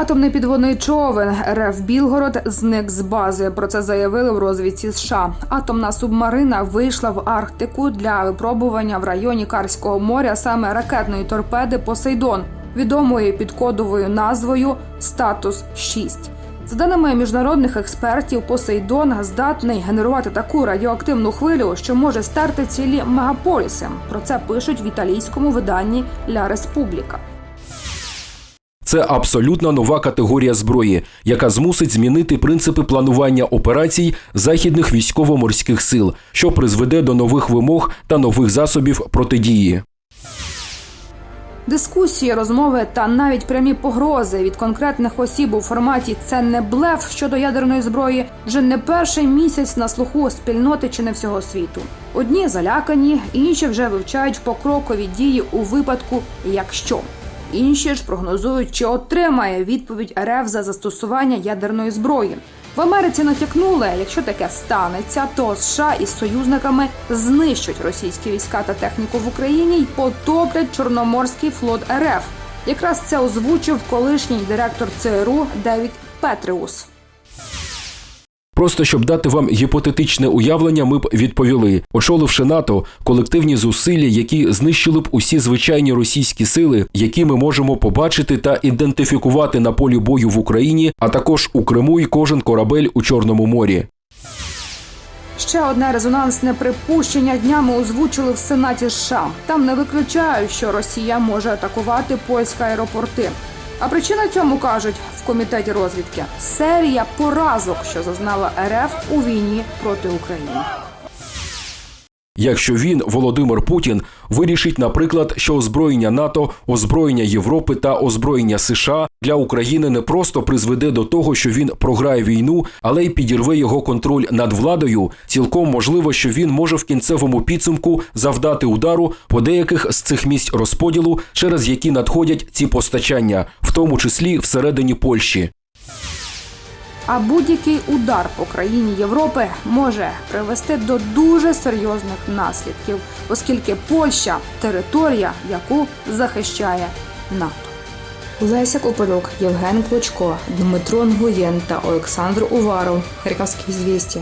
Атомний підводний човен РФ Білгород зник з бази. Про це заявили в розвідці США. Атомна субмарина вийшла в Арктику для випробування в районі Карського моря саме ракетної торпеди Посейдон, відомої під кодовою назвою Статус 6 За даними міжнародних експертів, Посейдон здатний генерувати таку радіоактивну хвилю, що може стерти цілі мегаполіси. Про це пишуть в італійському виданні Ля Республіка. Це абсолютно нова категорія зброї, яка змусить змінити принципи планування операцій західних військово-морських сил, що призведе до нових вимог та нових засобів протидії. Дискусії, розмови та навіть прямі погрози від конкретних осіб у форматі це не блеф щодо ядерної зброї вже не перший місяць на слуху спільноти чи не всього світу. Одні залякані, інші вже вивчають покрокові дії у випадку, якщо. Інші ж прогнозують, чи отримає відповідь РФ за застосування ядерної зброї. В Америці натякнули, якщо таке станеться, то США із союзниками знищать російські війська та техніку в Україні й потоплять Чорноморський флот РФ. Якраз це озвучив колишній директор ЦРУ Девід Петреус. Просто щоб дати вам гіпотетичне уявлення, ми б відповіли, очоливши НАТО, колективні зусилля, які знищили б усі звичайні російські сили, які ми можемо побачити та ідентифікувати на полі бою в Україні, а також у Криму і кожен корабель у Чорному морі. Ще одне резонансне припущення днями озвучили в Сенаті США. Там не виключають, що Росія може атакувати польські аеропорти. А причина цьому кажуть в комітеті розвідки серія поразок, що зазнала РФ у війні проти України. Якщо він, Володимир Путін, вирішить, наприклад, що озброєння НАТО, озброєння Європи та озброєння США для України не просто призведе до того, що він програє війну, але й підірве його контроль над владою, цілком можливо, що він може в кінцевому підсумку завдати удару по деяких з цих місць розподілу, через які надходять ці постачання, тому числі всередині Польщі. А будь-який удар по країні Європи може привести до дуже серйозних наслідків, оскільки Польща територія, яку захищає НАТО. Леся Копилюк, Євген Клочко, Дмитро Нгуєн та Олександр Уваров. Харківські звістя.